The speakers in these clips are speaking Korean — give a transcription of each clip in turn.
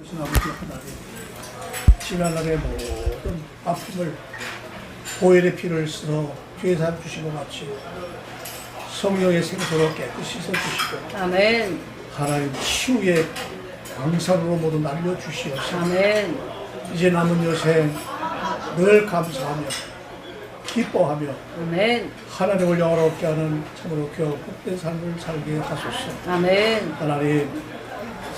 하신 아버지 하나님 지난날의 모든 아픔을 보혈의 피를 쓸어 죄사 것 같이 성령의 생수로 깨끗이 씻어주시고 아멘. 하나님 치유의 강산으로 모두 날려주시옵소서 아멘. 이제 남은 여생 늘 감사하며 기뻐하며 아멘. 하나님을 영화롭게 하는 참으로 겨우 복된 삶을 살게 하소서 아멘. 하나님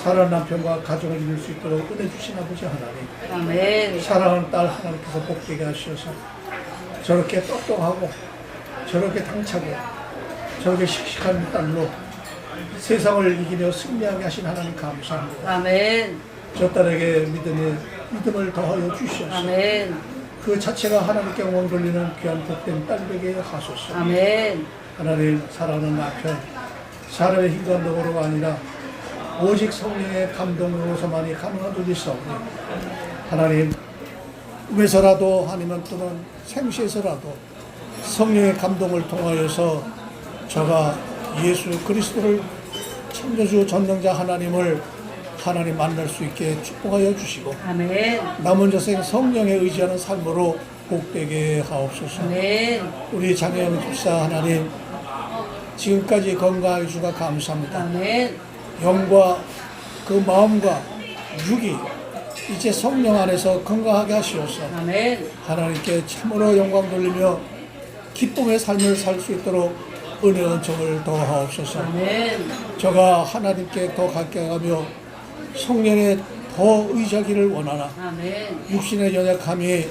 사랑하는 남편과 가정을 이룰 수 있도록 은혜 주신 아버지 하나님 아멘. 사랑하는 딸 하나님께서 복되게 하셔서 저렇게 똑똑하고 저렇게 당차고 저렇게 씩씩한 딸로 세상을 이기며 승리하게 하신 하나님 감사합니다. 아멘. 저 딸에게 믿음의 믿음을 더하여 주시옵소서. 아멘. 그 자체가 하나님께 영광 돌리는 귀한 복된 딸 되게 하소서. 아멘. 하나님 사랑하는 남편 사람의 힘과 노고로가 아니라 오직 성령의 감동으로서만이 가능한 일이사오니 하나님 꿈에서라도 아니면 또는 생시에서라도 성령의 감동을 통하여서 저가 예수 그리스도를 창조주 전능자 하나님을 하나님 만날 수 있게 축복하여 주시고 아멘. 남은 저생 성령에 의지하는 삶으로 복되게 하옵소서. 아멘. 우리 장혜영 집사 하나님 지금까지 건강해 주가 감사합니다. 아멘. 영과 그 마음과 육이 이제 성령 안에서 건강하게 하시옵소서. 아멘. 하나님께 참으로 영광 돌리며 기쁨의 삶을 살 수 있도록 은혜 은총을 더하옵소서. 아멘. 저가 하나님께 더 가까이 가며 성령에 더 의지하기를 원하나 아멘. 육신의 연약함이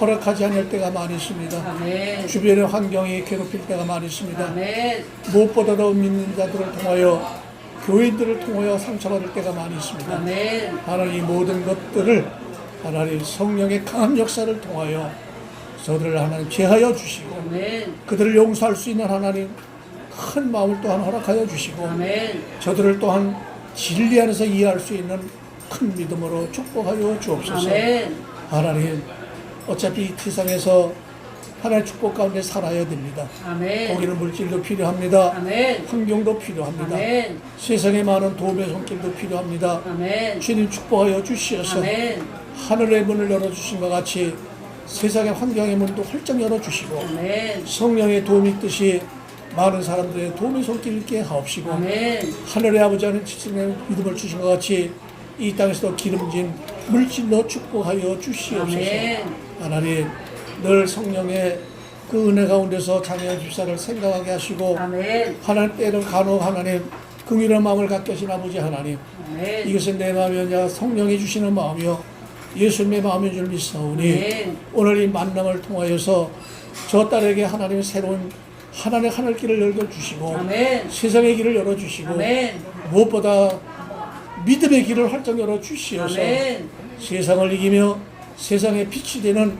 허락하지 않을 때가 많이 있습니다. 아멘. 주변의 환경이 괴롭힐 때가 많이 있습니다. 아멘. 무엇보다도 믿는 자들을 통하여 교인들을 통하여 상처받을 때가 많이 있습니다. 하나님 이 모든 것들을 하나님 성령의 강한 역사를 통하여 저들을 하나님 제하여 주시고 아멘. 그들을 용서할 수 있는 하나님 큰 마음을 또한 허락하여 주시고 아멘. 저들을 또한 진리 안에서 이해할 수 있는 큰 믿음으로 축복하여 주옵소서. 아멘. 하나님 어차피 이 세상에서 하나님의 축복 가운데 살아야 됩니다. 아멘. 거기는 물질도 필요합니다. 아멘. 환경도 필요합니다. 아멘. 세상에 많은 도움의 손길도 필요합니다. 아멘. 주님 축복하여 주시어서 아멘. 하늘의 문을 열어주신 것 같이 세상의 환경의 문도 활짝 열어주시고 아멘. 성령의 도움이 뜻이 많은 사람들의 도움의 손길 있게 하옵시고 아멘. 하늘의 아버지 하는 지성의 믿음을 주신 것 같이 이 땅에서도 기름진 물질로 축복하여 주시옵소서 아멘. 하나님 늘 성령의 그 은혜 가운데서 장애인 집사를 생각하게 하시고 아멘. 하나님 때는 간혹 하나님 긍휼한 마음을 갖게 하신 아버지 하나님 아멘. 이것은 내 마음이 아니라 성령이 주시는 마음이요 예수님의 마음인 줄 믿사오니 아멘. 오늘 이 만남을 통하여서 저 딸에게 하나님의 새로운 하나님의 하늘길을 열어주시고 아멘. 세상의 길을 열어주시고 아멘. 무엇보다 믿음의 길을 활짝 열어주시어서 아멘. 세상을 이기며 세상의 빛이 되는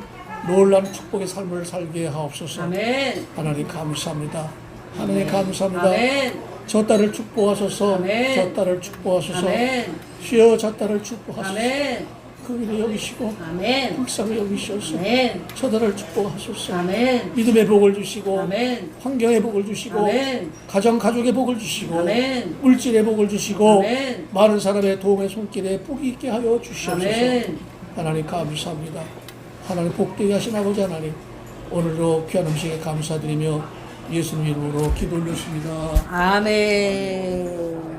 놀라운 축복의 삶을 살게 하옵소서 아멘. 하나님 감사합니다 하나님 감사합니다 아멘. 저 딸을 축복하소서 아멘. 저 딸을 축복하소서 아멘. 주여 저 딸을 축복하소서 아멘. 그 일을 여기시고 아멘. 불쌍히 여기시옵소서 아멘. 저 딸을 축복하소서 아멘. 믿음의 복을 주시고 아멘. 환경의 복을 주시고 아멘. 가정 가족의 복을 주시고 아멘. 물질의 복을 주시고 아멘. 많은 사람의 도움의 손길에 복이 있게 하여 주시옵소서 아멘. 하나님 감사합니다 하나님 복되게 하신 아버지 하나님 오늘도 귀한 음식에 감사드리며 예수님 이름으로 기도 올렸습니다 아멘.